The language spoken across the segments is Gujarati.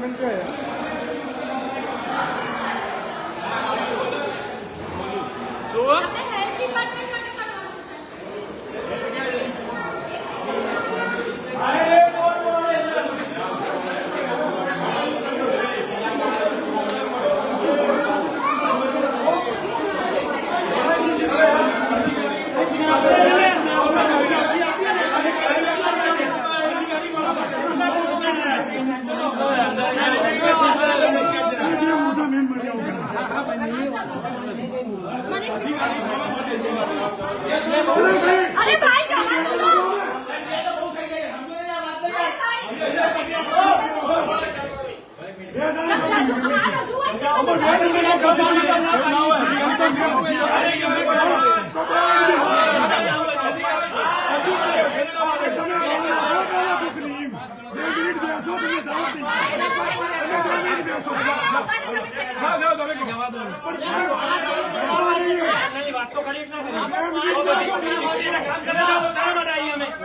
ડિપાર્ટમેન્ટ છે આપણે હેલ્થ ડિપાર્ટમેન્ટ માટે કરવાનું છે મોટા મેન બની અરે ભાઈ જવાનું તો બે મિનિટ બેસો તમે દાવત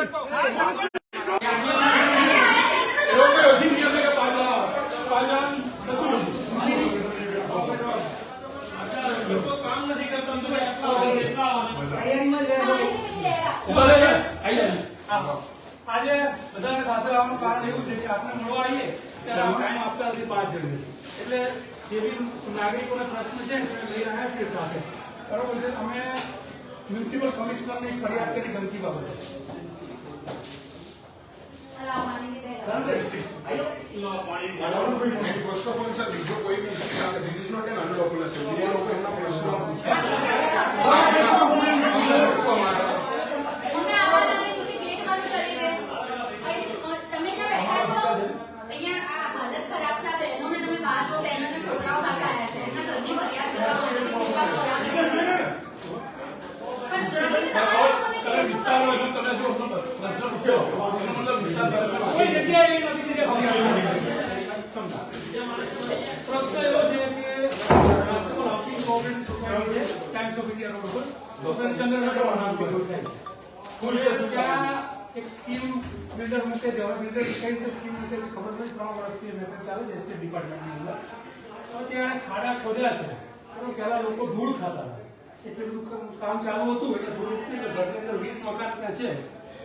આજે બધાને છે આપણે મળવા આવીએ ત્યારે ટાઈમ આપતા નથી પાંચ જણ એટલે જે બી નાગરિકોના પ્રશ્ન છે છીએ સાથે બરોબર છે અમે મ્યુનિસિપલ કમિશનરની ફરિયાદ કરી ગંદકી બાબતે ઓલ સર બીજો કોઈ બી issue this is not an unlawful છે બીજા લોકો એમના પ્રશ્નો તમે જ્યાં બેઠા છો અહીંયા આ હાલત ખરાબ છે આ બહેનોને તમે બહાર જો બહેનોને છોકરાઓ સાથે આવ્યા છે એમના ઘરની ફરિયાદ કરવા માટે કૃપા કરો. પણ દ્રવિડ તમારે લોકોને તમે વિસ્તાર હોય તો તમે જો બસ પ્રશ્ન પૂછ્યો એનો મતલબ વિસ્તાર બરાબર. કોઈ જગ્યાએ એવી નથી કે જે ફરિયાદ નથી. સમજા. પ્રશ્ન એવો છે કે મ્યુનિસિપલ હાઉસિંગ કોઓપરેટિવ સોસાયટી છે ટાઈમ્સ ઓફ ઇન્ડિયા રોડ ઉપર ડોક્ટર ચંદ્રશેખર નામ છે ત્યાં એક સ્કીમ બિલ્ડર મૂકે છે હવે બિલ્ડર કઈ રીતે સ્કીમ મૂકે છે ખબર નથી ત્રણ વર્ષથી મેટર ચાલે છે એસ્ટેટ ડિપાર્ટમેન્ટની અંદર તો ત્યાં ખાડા ખોદ્યા છે તો પહેલા લોકો ધૂળ ખાતા હતા એટલે બધું કામ- કામ ચાલુ હતું એટલે ધૂળ ઉઠતી એટલે ઘરની અંદર વીસ મકાન ત્યાં છે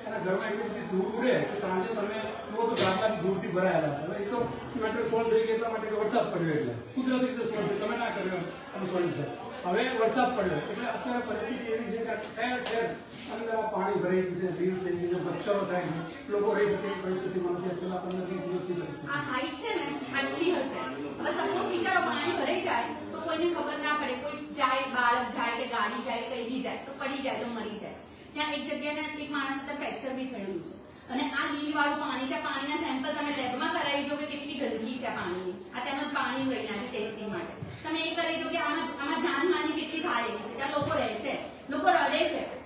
અને ઘરમાં એટલી બધી ધૂળ ઉડે કે સાંજે તમે જુઓ તો ગામડાની ધૂળથી ભરાયેલા. હવે એ તો મેટર સોલ્વ થઈ ગયા માટે કે વરસાદ પડ્યો એટલે. કુદરતી રીતે સોલ્વ થયું. તમે ના કર્યો અને સોલ્વ છે હવે વરસાદ પડ્યો. એટલે અત્યારે પરિસ્થિતિ એવી છે કે ઠેર ઠેર અંદર પાણી ભરાઈ ગયું છે, ભીડ થઈ ગઈ છે, મચ્છરો થાય છે. લોકો રહી શકે પરિસ્થિતિમાં નથી. છેલ્લા પંદર વીસ પરિસ્થિતિ. આ હાઈટ છે ને, આટલી હશે. હવે સપોઝ વિચારો, પાણી ભરાઈ જાય, તો કોઈને ખબર ના પડે. કોઈ જાય, બાળક જાય કે ગાડી જાય પડી જાય, તો પડી જાય, તો મરી જાય. ત્યાં એક જગ્યાએ એક માણસ અત્યારે ફ્રેક્ચર બી થયેલું છે. અને આ લીલ વાળું પાણી છે પાણીના સેમ્પલ તમે લેબમાં કરાવી જો કે કેટલી ગંદકી છે પાણીની આ તેમજ પાણી લઈને છે ટેસ્ટિંગ માટે. તમે એ કરી દો કે આમાં આમાં જાનહાની કેટલી થાય છે. ત્યાં લોકો રહે છે. લોકો રડે છે.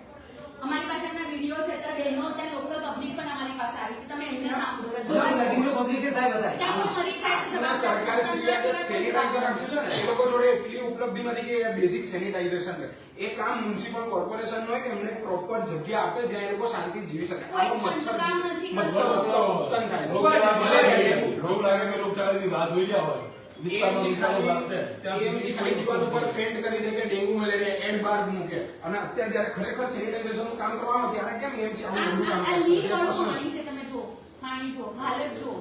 અમારી પાસે એમના વીડિયો છે અત્યારે બહેનો ત્યાં લોકલ પબ્લિક પણ અમારી પાસે આવી છે. તમે એમને સાંભળો રજૂઆત. પબ્લિક છે સાહેબ બધા ત્યાં કોઈ મરી જાય તો અને સરકારે શ્રીએ સેનિટાઈઝર આપ્યું છે ને? એ લોકો જોડે એટલી ઉપલબ્ધિ નથી કે બેઝિક સેનિટાઇઝેશન કરે એ કામ મ્યુનિસિપલ કોર્પોરેશન હોય કે એમને પ્રોપર જગ્યા આપે જ્યાં એ લોકો શાંતિ જીવી શકે. મચ્છર કામ નથી મચ્છર. ઉત્પન્ન થાય. રોગ લાગે રોગ લાગે કે રોગચાળાની વાત હોય ગયા હોય. વિસ્તારમાં ખાલી સાથે ખાલી દીવાલ ઉપર પેન્ટ કરી દે કે ડેન્ગ્યુ મલેરિયા એડ બાર મૂકે. અને અત્યારે જ્યારે ખરેખર સેનિટાઇઝેશન કામ કરવા આવે ત્યારે કેમ AMC આવું બધું કામ આ કરશે? લીલ એ વાળું પ્રશ્ન છે. પાણી છે તમે જો. પાણી જો હાલત જો.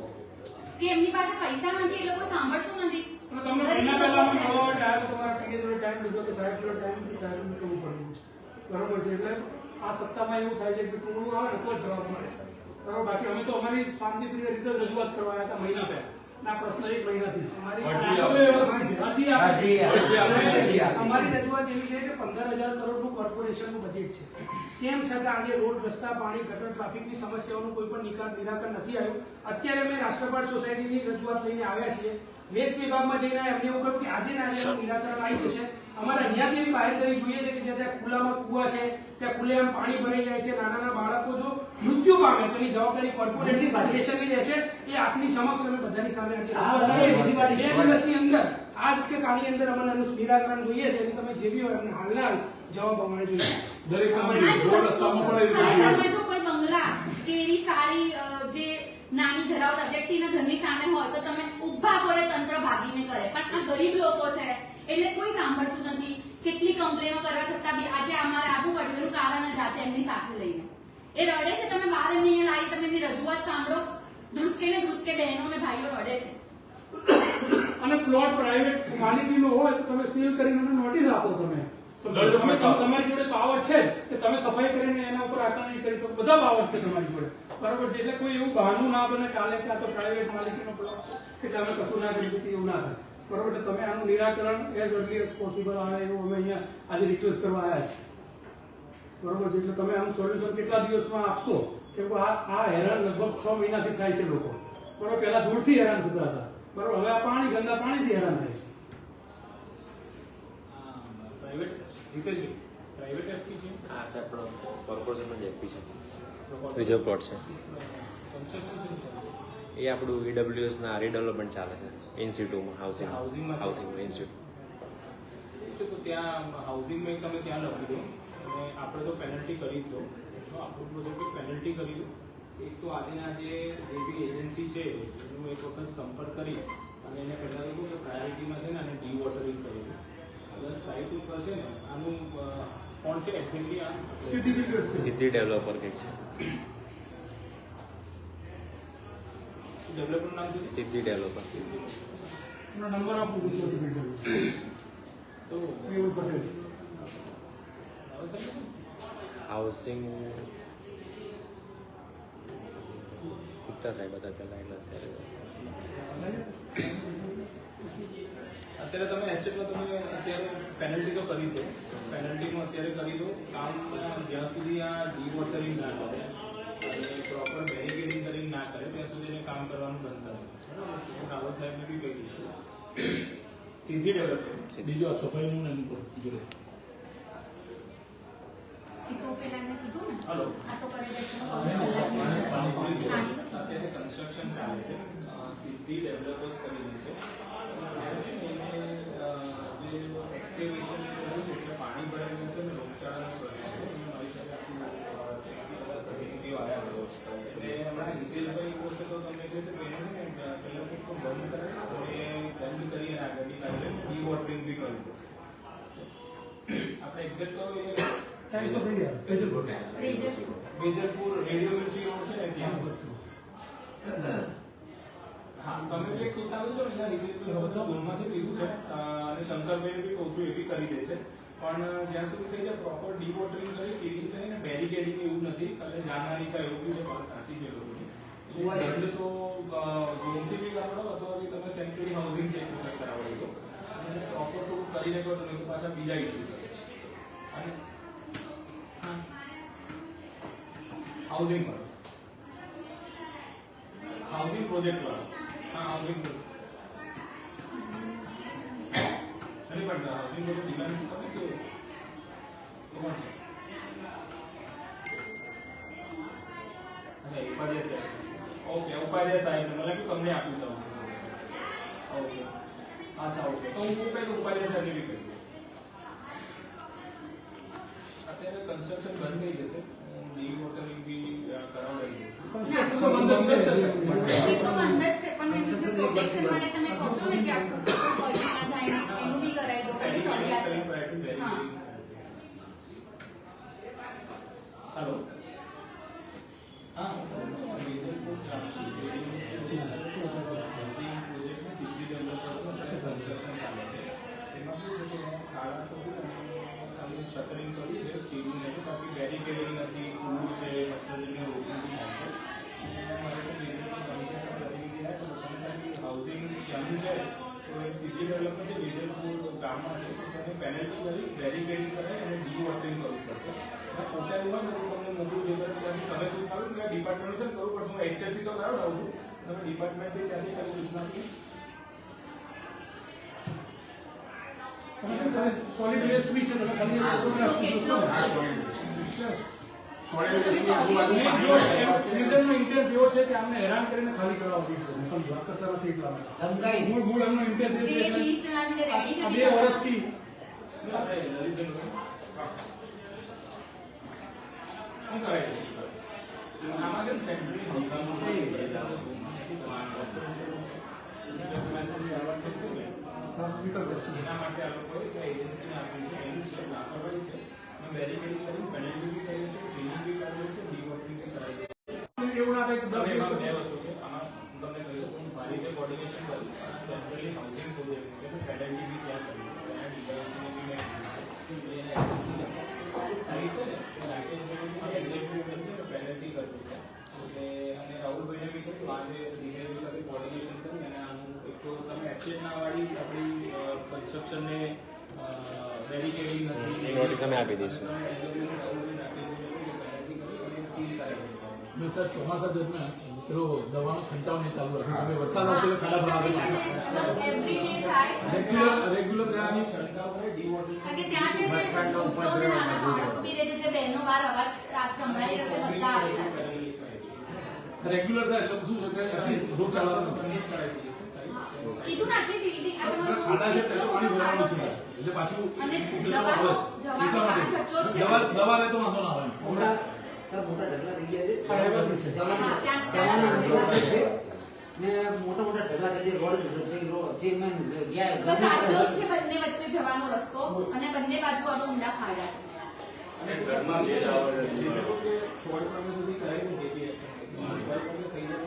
કે એમની પાસે પૈસા નથી એ લોકો સાંભળતું નથી. તમને પહેલા તમારા ટાઈમ લીધો કે સાહેબ ટાઈમ નથી સાહેબ કેવું પડ્યું છે બરોબર છે એટલે આ સત્તામાં એવું થાય છે કે ટૂંકું આવે ને તો જવાબ મળે. બરોબર બાકી અમે તો અમારી શાંતિપ્રિય રીતે રજૂઆત કરવા આવ્યા હતા મહિના પહેલા. ના પ્રશ્ન એક મહિનાથી. અમારી. અમારી રજૂઆત એવી છે કે પંદર હજાર કરોડનું કોર્પોરેશનનું બજેટ છે. તેમ છતાં આજે રોડ રસ્તા પાણી ગટર ટ્રાફિકની સમસ્યાઓનું કોઈ પણ નિકાલ નિરાકરણ નથી આવ્યું. અત્યારે અમે રાષ્ટ્રપાલ સોસાયટીની રજૂઆત લઈને આવ્યા છીએ. વેસ્ટ વિભાગમાં જઈને એમને એવું કહ્યું કે આજે ને નિરાકરણ આવી જશે. અમારે અહીંયાથી એવી બાહેધરી જોઈએ છે કે જ્યાં ત્યાં ખુલ્લામાં કુવા છે ત્યાં ખુલ્લેઆમ પાણી ભરાઈ જાય છે નાના નાના બાળકો જો મૃત્યુ પામે તો એની જવાબદારી કોર્પોરેટ કોર્પોરેશનની રહેશે. એ આપની સમક્ષ અમે બધાની સામે. બે દિવસની અંદર આજ કે કાલની અંદર અમને એનું નિરાકરણ જોઈએ છે એની તમે જે બી હોય અમને હાલના જવાબ અમારે જોઈએ. દરેક જ કોઈ બંગલા કે એવી સારી જે નાની ધરાવતા વ્યક્તિના ઘરની સામે હોય તો તમે ઊભા પડે તંત્ર ભાગીને કરે. પણ આ ગરીબ લોકો છે એટલે કોઈ સાંભળતું નથી. કેટલી કમ્પ્લેનો કરવા છતાં બી આજે અમારે આવું પડ્યું એનું કારણ જ આ છે એમની સાથે લઈને. એ રડે છે તમે બહાર નહીં લાવી તમે એની રજૂઆત સાંભળો. ધ્રુસકે ને ધ્રુસકે બહેનો ને ભાઈઓ રડે છે. અને પ્લોટ પ્રાઇવેટ માલિકીનો હોય તો તમે સીલ કરીને એને નોટિસ આપો તમે. તમે તમારી જોડે પાવર છે કે તમે સફાઈ કરીને એના ઉપર આક્રમણ કરી શકો. બધા પાવર છે તમારી જોડે. બરાબર છે? એટલે કોઈ એવું બહાનું ના બને કાલે કે આ તો પ્રાઇવેટ માલિકીનો પ્લોટ છે કે તમે કશું ના કરી શકીએ એવું ના થાય. બરાબર એટલે તમે આનું નિરાકરણ એઝ અર્લી એઝ પોસિબલ આવે એવું અમે અહીંયા આજે રિક્વેસ્ટ કરવા આવ્યા છે બરોબર છે એટલે તમે આનું સોલ્યુશન કેટલા દિવસમાં આપશો? કે આ આ હેરાન લગભગ છ મહિનાથી થાય છે લોકો. બરોબર પહેલા દૂરથી હેરાન થતા હતા. બરોબર હવે આ પાણી ગંદા પાણીથી હેરાન થાય છે. પ્રાઇવેટ પ્રાઇવેટ એફપી છે? હા સર આપણો કોર્પોરેશનમાં જ એફપી છે. રિઝર્વ પ્લોટ છે. એ આપણું ઈડબ્લ્યુએસ ના રીડેવલપમેન્ટ ચાલે છે ઇન્સ્ટિટ્યૂટમાં હાઉસિંગ હાઉસિંગમાં? હાઉસિંગ ઇન્સ્ટિટ્યૂટ ત્યાં હાઉસિંગમાં મેં તમે ત્યાં લખી દો. અને આપણે તો પેનલ્ટી કરી દો આપણું બધું બી પેનલ્ટી કરી દો એક તો આજના જે જે બી એજન્સી છે એનું એક વખત સંપર્ક કરી અને એને પહેલાં તો કે પ્રાયોરિટીમાં છે ને આને ડી વોટરિંગ કરી દો. પ્લસ સાઇટ ઉપર છે ને આનું કોણ છે? એક્ઝેક્ટલી આ. સિદ્ધિ ડેવલપર કંઈક છે. ડેવલપર નામ છે? સિદ્ધિ ડેવલપર. એનો નંબર આપો ગુજરાતી તો મેહુલ પટેલ હાઉસિંગ ગુપ્તા સાહેબ હતા પહેલા એટલે અત્યારે અત્યારે તમે એસેટમાં તમે અત્યારે પેનલ્ટી તો કરી દો. પેનલ્ટીમાં અત્યારે કરી દો. કામ જ્યાં સુધી આ ડીવોટરિંગ ના કરે સાહેબને બી કહી દઈશું સીધી ડેવલપમેન્ટ બીજું આ સફાઈનું ને એનું પણ જોડે. એ તો પેલા એમને કીધું ને હલો. આ તો કરી દેશું અત્યારે કન્સ્ટ્રક્શન ચાલે છે. સિદ્ધિ ડેવલપર્સ કરીને છે. જે એક્સકેવેશન કર્યું છે એટલે પાણી ભરાયેલું છે ને રોગચાળાનો પ્રશ્ન છે. અને મારી સાથે આખું આવ્યા એટલે હમણાં હિતેશભાઈ કહો છો તો તમને કહેશે કે એને છે ને પહેલા કંઈક તો બંધ કરે અને બંધ કરી અને આગળની લાગે ડી વોટરિંગ બી કરવું પડશે આપણે એક્ઝેક્ટ કહો એ ટાઈમ્સ ઓફ ઇન્ડિયા પેજલ પટેલ રેજર વેજલપુર રેડિયો મિર્ચી રોડ છે ને ત્યાં હા તમે જે ખુદ આવી દો ને એના રીતે બધા ઝોનમાંથી લીધું છે અ, અને શંકરભાઈને બી કહું છું એ બી કરી દેશે પણ જ્યાં સુધી થઈ જાય પ્રોપર ડીવોટરિંગ કરી બેરિકેડિંગ એવું નથી અને જાણવાની થાય એવું બી વાત સાચી છે લોકોની. એટલે તો ઝોનથી બી કરાવો અથવા બી તમે સેન્ટ્રલી હાઉસિંગ વખત કરાવી દો અને પ્રોપર થોડું કરીને કરો તો પાછા બીજા ઇસ્યુ થશે. અને હા હાઉસિંગ વાળો. હાઉસિંગ પ્રોજેક્ટ વાળો. હા હાઉસિંગ નહીં પણ હાઉસિંગ પ્રોજેક્ટ ડિમાન્ડ તમે કે કોણ છે અચ્છા ઉપાધ્યાય સાહેબ ઓકે ઉપાધ્યાય સાહેબ મને લાગ્યું તમને આપી દઉં ઓકે અચ્છા ઓકે તો હું પહેલું ઉપાધ્યાય સાહેબને બી અત્યારે કન્સ્ટ્રક્શન બંધ થઈ જશે ડી વોટરિંગ બી કરાવડાવી કન્સ્ટ્રક્શન બંધ છે પેનલ્ટી કરી બેરિકેડિંગ કરાય અને ડી વોટરિંગ કરવું પડશે. અને ફોટા એવું હોય તો તમને મોકલું જે ત્યાંથી તમે શું કરું કે ડિપાર્ટમેન્ટ છે કરવું પડશે? હું એક્સચેન્જથી તો કરાવડાવું છું. તમે ડિપાર્ટમેન્ટથી ત્યાંથી કરી સૂચના આપી. સોલિડ વેસ્ટ બી છે તમે ખાલી તમે ઇન્ટેન્સ એવો છે કે આમને હેરાન કરીને ખાલી કરવા આ કરતા નથી એટલા માટે. મૂળ મૂળ એમનો ઇન્ટેન્સ એ છે કે બે વર્ષથી શું કરાય છે એના માટે આ લોકોએ એજન્સીને આપ્યું છે એનું છે અને બેરિકેડિંગ પેનલ્ટી છે એવું ના થાય દસ બે વસ્તુ આમાં તમને કહ્યું હું મારી કોર્ડિનેશન કર્યું સેન્ટ્રલી હાઉસિંગ પ્રોજેક્ટ કરાવી અમે આપી સર ચોમાસા દરમિયાન પેલો દવાનો છંટાવ નહીં ચાલુ તમે વરસાદ આવશે ખાડા ભરાવા. રેગ્યુલર રેગ્યુલર કરે રહે છે બહેનો અવાજ સંભળાઈ રહ્યો છે બધા આવેલા છે રેગ્યુલર થાય એટલે શું છે કે આખી રોગચાળા કીધું નથી બિલ્ડિંગ આ તમારો ખાડા છે કેટલો એટલે મોટો પાણી ખાડો ભરવાનું છે. એટલે પાછું અને જવાનો જવાનો પાણી માટે. છે? દવા દવા રહે તો વાંધો ના આવે. મોટા સર મોટા ઢગલા થઈ ગયા છે. જવાના છે. ને મોટા મોટા ઢગલા થઈ ગયા રોડ છે રોડ જે મેં ગયા બસ આટલો જ છે બંને વચ્ચે જવાનો રસ્તો અને બંને બાજુ આવા ઊંડા ખાડા છે. અને ઘરમાં બે જે છોડ તમે સુધી કરાવી જે બી એક્શન થઈ જાય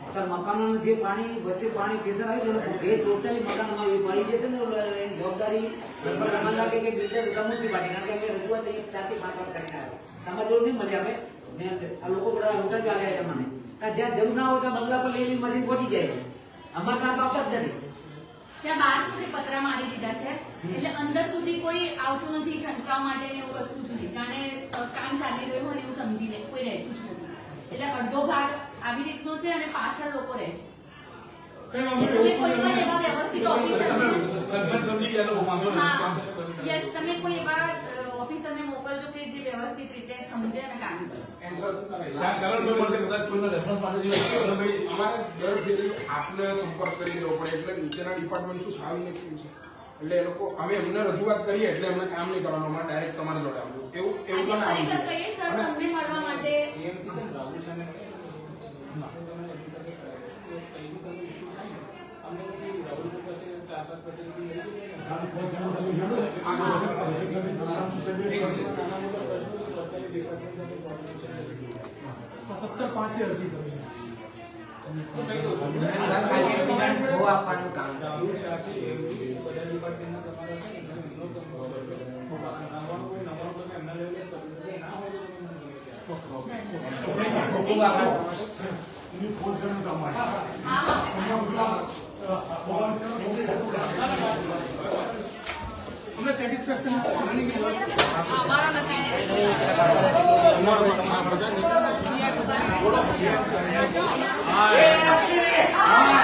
અત્યારે મકાનોનું જે પાણી વચ્ચે પાણી પ્રેશર આવી ગયું એ ટોટલી મકાનમાં એ પડી જશે ને એની જવાબદારી નંબર અમને લાગે કે બિલ્ડર પાટી કારણ કે અમે રજૂઆત એક ચારથી પાંચ વાર કરીને આવ્યો. તમારે જોડે નહીં મળી અમે આ લોકો બધા લૂંટા જ આવ્યા છે મને. કારણ જ્યાં જરૂર ના હોય ત્યાં બંગલા પર લઈ લઈને મશીન પહોંચી જાય. અમારે ત્યાં તો આવતા જ નથી. ત્યાં બહાર સુધી પતરા મારી દીધા છે. એટલે અંદર સુધી કોઈ આવતું નથી છંટકાવ માટે ને એવું કશું જ નહીં. જાણે કામ ચાલી રહ્યું હોય એવું સમજીને કોઈ રહેતું જ નથી. એટલે અડધો ભાગ આવી રીતનો છે અને પાછળ લોકો રહે છે. તમે કોઈ પણ એવા વ્યવસ્થિત. હા. યસ તમે કોઈ એવા ઓફિસરને મોકલજો કે જે વ્યવસ્થિત રીતે સમજે અને કામ કરે. અમારે દર ફેરી આપને સંપર્ક કરી દેવો પડે એટલે નીચેના ડિપાર્ટમેન્ટ શું સારું નથી છે એટલે એ લોકો અમે એમને રજૂઆત કરીએ એટલે એમને કામ નહીં કરવાનું અમારે ડાયરેક્ટ તમારા જોડે આવવું. એવું એવું તો ના સત્તર પાંચે અરજી કરી. ખો આપવાનું કામ. રાહુલ શાહ છે એમસી બધા ડિપાર્ટમેન્ટના તમારા છે ને